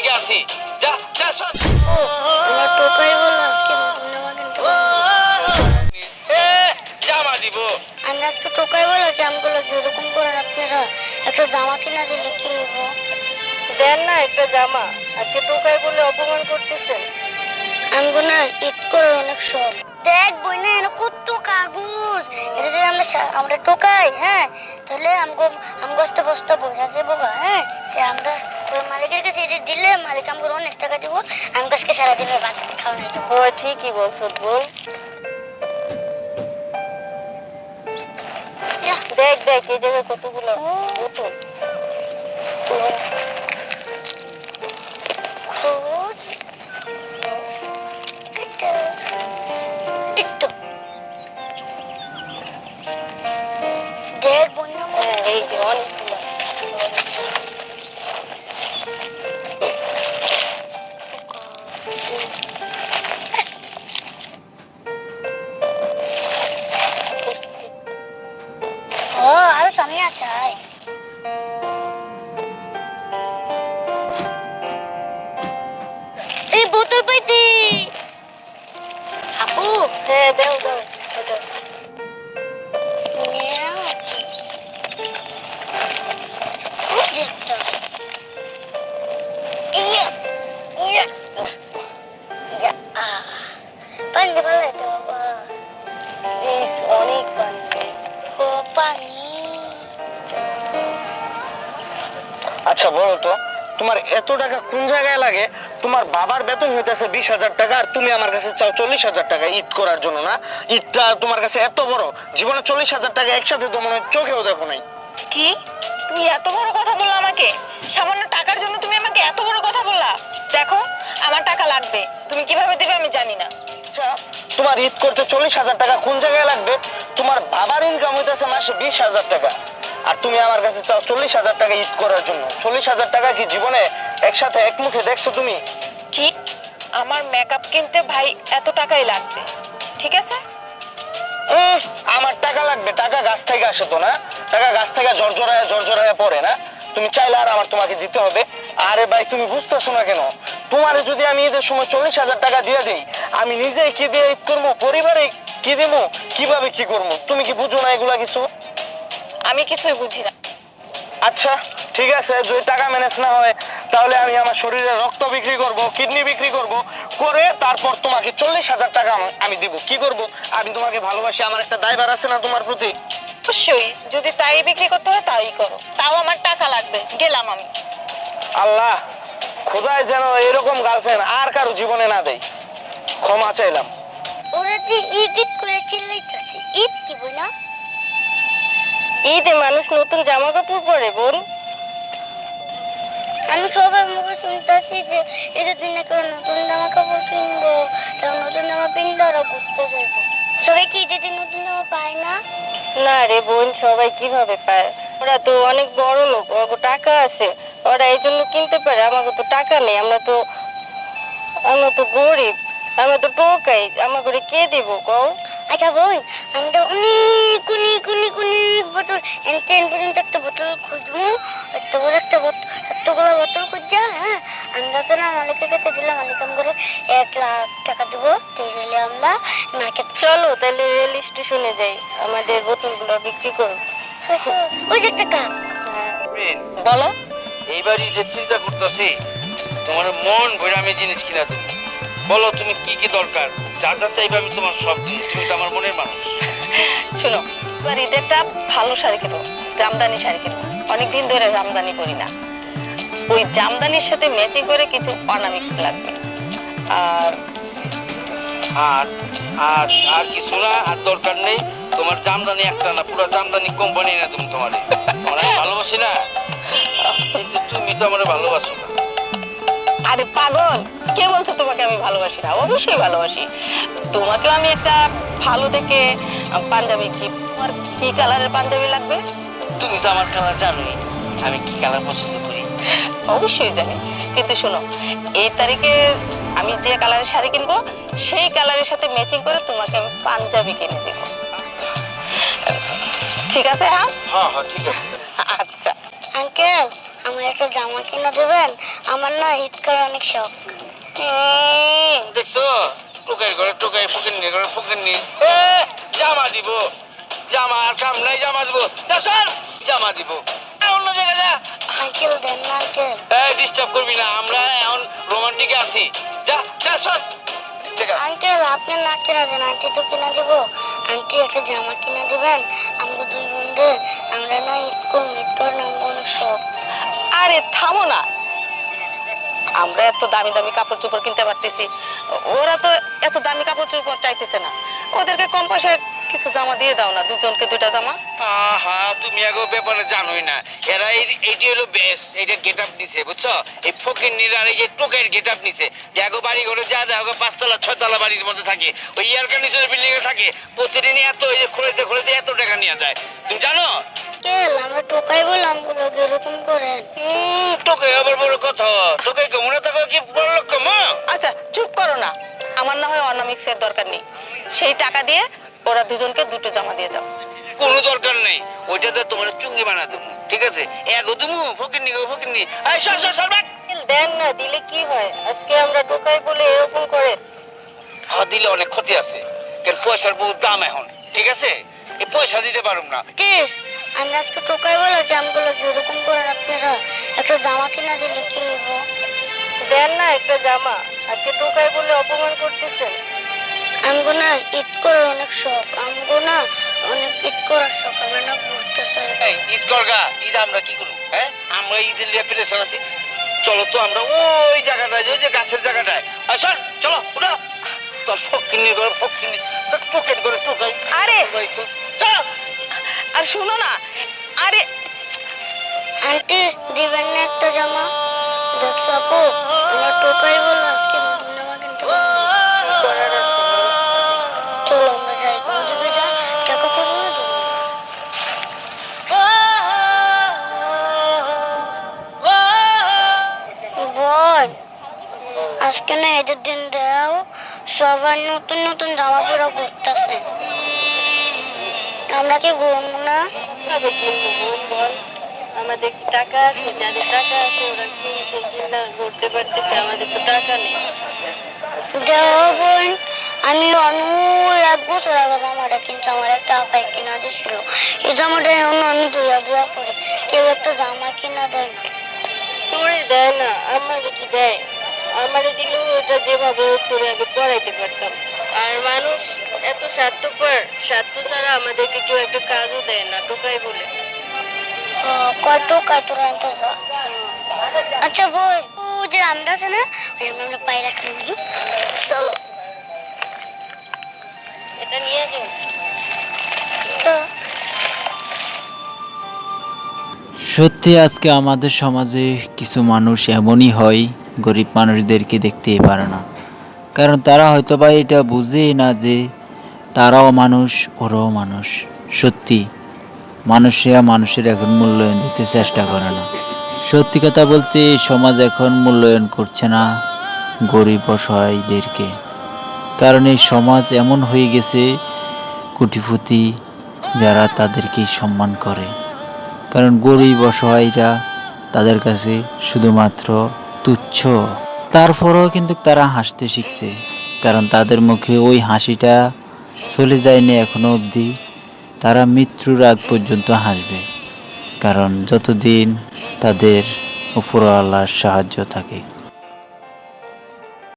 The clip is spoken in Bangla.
লিগে আসি। যা যা, সর। আমার টোকাই বলো আজকে জামা দিব। আমি আজকে টোকাই বলো জামগুলো যেরকম করেন আপনারা একটা জামা কিনা দিলে কি নেব দেন না একটা জামা আজকে টোকাই বলে অপমান করতেছেন আমগো না ঈদ করে অনেক শখ দেখ বই না এনে কত কাগজ এটা যদি আমরা আমরা টোকাই হ্যাঁ তাহলে আমগো আমগো বস্তা বস্তা বইরা যাব হ্যাঁ আমরা ওই মালিকের কাছে এটা দিলে মালিক আমগো অনেক টাকা দিব আমি আজকে সারাদিনের ভাত খাওয়া নিয়ে যাব ও ঠিকই বলছো বল। দেখ দেখ এই জায়গায় কতগুলো আচ্ছা বলো তো তোমার এত টাকা কোন জায়গায় লাগে? তোমার বাবার বেতন হইতেছে বিশ হাজার টাকা আর তুমি আমার কাছে চাও চল্লিশ হাজার টাকা ঈদ করার জন্য না? ঈদটা তোমার কাছে এত বড় জীবনে চল্লিশ হাজার টাকা একসাথে তো মনে চোখেও দেখো নাই। কি? তুমি এত বড় কথা বললা আমাকে? সামান্য টাকার জন্য তুমি আমাকে এত বড় কথা বললা? দেখো আমার টাকা লাগবে। তুমি কীভাবে দেবে আমি জানি না। আচ্ছা তোমার ঈদ করতে চল্লিশ হাজার টাকা কোন জায়গায় লাগবে? তোমার বাবার ইনকাম হইতেছে মাসে বিশ হাজার টাকা। আর তুমি আমার কাছে চাও চল্লিশ হাজার টাকা ঈদ করার জন্য। চল্লিশ হাজার টাকা কি জীবনে একসাথে এক মুখে দেখছ তুমি? কি? আমার মেকআপ কিনতে ভাই এত টাকাই লাগবে। ঠিক আছে? আমার টাকা লাগবে টাকা গাছ থেকে আসে তো না? টাকা গাছ থেকে জর্জরায় জর্জরায় পড়ে না? তুমি চাইলে আর আমার তোমাকে দিতে হবে। আরে ভাই তুমি বুঝতেছো না কেন? তোমার যদি আমি ঈদের সময় চল্লিশ হাজার টাকা দিয়ে দিই আমি নিজেই কি দিয়ে ঈদ করব? পরিবারে কি দেবো কীভাবে কি করব? তুমি কি বুঝো না এগুলা কিছু? আমি কিছুই বুঝি না। আচ্ছা ঠিক আছে যদি টাকা ম্যানেজ না হয় তাহলে আমি আমার শরীরে রক্ত বিক্রি করব কিডনি বিক্রি করব করে তারপর তোমাকে চল্লিশ হাজার টাকা আমি দিব। কি করব? আমি তোমাকে ভালোবাসি আমার একটা দায়ভার আছে না তোমার প্রতি? অবশ্যই যদি তাই বিক্রি করতে হয় তাই করো। তাও আমার টাকা লাগবে গেলাম আমি। আল্লাহ খোদায় যেন এরকম গার্লফ্রেন্ড আর কারও জীবনে না দেয়। ক্ষমা চাইলাম। ওরা যে ঈদ ঈদ করে চিল্লাইতেছে ঈদ কি বই না ঈদে মানুষ নতুন জামা কাপড় পরে বোন। আমি সবার মুখে শুনতেছি যে ঈদের দিন ওরা নতুন জামা কাপড় কিনবো নতুন জামা কিনলে ওরা ঘুরতে যাইবো। সবাই কি ঈদের দিন নতুন জামা পায় না? না রে বোন সবাই কীভাবে পায়? ওরা তো অনেক বড় লোক ওর টাকা আছে। ওরা এই জন্য কিনতে পারে আমাকে তো টাকা নেই আমরা তো আমরা তো গরিব আমরা তো টোকাই আমার করে কে দিব কও? আচ্ছা বোন আমি তো অনেক এনটেন পর্যন্ত একটা বোতল খুঁজবো এত বড় একটা বোতল এতগুলো বোতল খুঁজছে হ্যাঁ? আমরা তো না মালিকের কাছে দিলাম মালিক আমাকে এক লাখ টাকা দেবো দিলে আমরা মার্কেট চলো তাহলে রেল স্টেশনে যাই আমাদের বোতলগুলো বিক্রি করব। ওই যে একটা বলো। এইবারই যে চিন্তা করতেছি তোমার মন ভরে আমি জিনিস কিনা দেবো। বলো তুমি কি কি দরকার? যা যা চাইবে আমি তোমার সব জিনিস তুমি তো আমার মনের মানুষ। শোনো এবার ভালো শাড়ি কিনো? জামদানি শাড়ি কিনো? অনেকদিন ধরে জামদানি করি না। ওই জামদানির সাথে ম্যাচিং করে কিছু অর্নামেন্টস লাগবে। আর আর আর আর কিছু না, আর দরকার নেই। তোমার জামদানি একটা না, পুরো জামদানি কোম্পানি না তুমি তোমার। ভালোবাসি না। তুমি তো আমার ভালোবাসো না। আরে পাগল কে বলছে তোমাকে আমি ভালোবাসি না? অবশ্যই ভালোবাসি। তোমাকেও আমি একটা ভালো দেখে পাঞ্জাবি কি তোমার কি কালারের পাঞ্জাবি লাগবে? তুমি তো আমার কালার জানোই আমি কি কালার পছন্দ করি? অবশ্যই জানি। কিন্তু শোনো এই তারিখে আমি যে কালারের শাড়ি কিনবো সেই কালারের সাথে ম্যাচিং করে তোমাকে আমি পাঞ্জাবি কিনে দেবো। ঠিক আছে হ্যাঁ? হ্যাঁ হ্যাঁ ঠিক আছে। আচ্ছা। আঙ্কেল আমার একটা জামা কিনে দেবেন? আমার না ঈদ করার অনেক শখ। দেখছ? টোকাই করে টোকাই ফুকেন নিয়ে করে ফুকেন নিয়ে। জামা দিব। জামা আর কাম নাই জামা দিব। সর! জামা দিব। অন্য জায়গায় যা। আঙ্কেল দেন না আঙ্কেল। এই ডিস্টার্ব করবি না। আমরা এখন রোমান্টিকে আছি। যা যা সর! আঙ্কেল আপনি না কিনা দেন আন্টি তো কিনা দেবো। আন্টি, একটা জামা কিনে দেবেন? আমরা দুই বন্ধু আমরা না ঈদ মিটকো করার অনেক শখ আরে, থামো না। আমরা এত দামি দামি কাপড় চোপড় কিনতে পারতেছি। ওরা তো এত দামি কাপড় চোপড় চাইতেছে না। ওদেরকে কম পয়সায় কিছু জামা দিয়ে দাও না দুজনকে দুইটা জামা। আহা তুমি আগো ব্যাপারে জানোই না। এরা এই- এইটি হলো বেস্ট এটা গেট আপ নিছে বুঝছ? এই ফকির আর এই যে টোকের গেট আপ নিছে। যে আগো বাড়ি ঘরে যা দেখো পাঁচতলা ছয়তলা বাড়ির মধ্যে থাকে। ওই এয়ার কন্ডিশনের বিল্ডিং এ থাকে। প্রতিদিন এত এই যে খোলাইতে এত টাকা নিয়ে যায়। তুমি জানো? আঙ্কেল আমরা টোকাই বললামগুলো এরকম করেন টোকে আবার বড় কথা। টোকে কেমন থাকো কি বড় লোক কমা আচ্ছা চুপ করো না। আমার না হয় অর্নামিক্সের দরকার নেই। সেই টাকা দিয়ে ওরা দুজনকে দুটো জামা দিয়ে দাও। কোনো দরকার নেই। ওইটাতে তোমার চুঙ্গি বানা দেবো ঠিক আছে? এগো তুমি ফকির নি ফকির নি এই সর সর সর দেন না দিলে কি হয়? আজকে আমরা টোকাই বলে এরকম করে। হ্যাঁ দিলে অনেক ক্ষতি আছে কেন পয়সার বহুত দাম এখন ঠিক আছে? এই পয়সা দিতে পারুম না। আন্টি আমরা আজকে টোকাই বলে যে আমগুলো এরকম করেন আপনারা একটা জামা কিনা দিলে কি হইব দেন না একটা জামা আজকে টোকাই বলে অপমান করতেছেন। আমগো না ঈদ করার অনেক শখ আমগো না অনেক ঈদ করার শখ আমরা না ঘুরতে চাই। এই ঈদ করগা ঈদ আমরা কি করব হ্যাঁ? আমরা ঈদের লিয়ে প্রেশার আছি। চলো তো আমরা ওই জায়গাটায় ওই যে গাছের জায়গাটায়। আর সর চলো উঠো। তোর ফকিনি করে ফকিনি তোর পকেট করে টোকাই আরে! চলো। আর শুনো না আরে! আন্টি দিবেন না একটা জামা? দেখছ আপু আমরা টোকাই বলে আজকে। ঈদের দিন দাও সবার নতুন নতুন জামা পরে ঘুরতেছে। আমরা কি না? আমাদের টাকা আছে যাদের টাকা আছে ওরা কিনছে কিনা ঘুরতে পারতেছে আমাদের তো টাকা নেই। বোন আমি অনেক এক বছর আগে জামাটা কিন্তু আমার একটা আপাই কিনা দিছিল। এই জামাটা এখন আমি দুয়া দুয়া করি কেউ একটা জামা কিনা দেয় না। তোরে দেয় না আমাকে কি দেয়? আমারে দিলেও ওটা যেভাবে হোক তোরে আগে পড়াইতে পারতাম। আর মানুষ এত স্বার্থপর স্বার্থ ছাড়া আমাদেরকে কেউ একটা কাজও দেয় না টোকাই বলে। ও, কয় টাকায় তোরা আচ্ছা বই ও যে আমরা আছে না ওই আমরা আমরা পায়ে রাখি চলো। এটা নিয়ে যাও। তো। সত্যি আজকে আমাদের সমাজে কিছু মানুষ এমনই হয় গরিব মানুষদেরকে দেখতেই পারে না। কারণ তারা হয়তো বা এটা বুঝেই না যে তারাও মানুষ, ওরাও মানুষ। সত্যি, মানুষরা মানুষের এখন মূল্যায়ন দিতে চেষ্টা করে না। সত্যি কথা বলতে, সমাজ এখন মূল্যায়ন করছে না গরিব অসহায়দেরকে। কারণ এই সমাজ এমন হয়ে গেছে, কুটিপুতি, যারা তাদেরকেই সম্মান করে। কারণ গরিব অসহায়রা তাদের কাছে শুধুমাত্র তুচ্ছ। তারপরেও কিন্তু তারা হাসতে শিখছে, কারণ তাদের মুখে ওই হাসিটা চলে যায়নি এখনও অবধি। তারা মৃত্যুর আগ পর্যন্ত হাসবে, কারণ যতদিন তাদের উপরওয়ালার সাহায্য থাকে।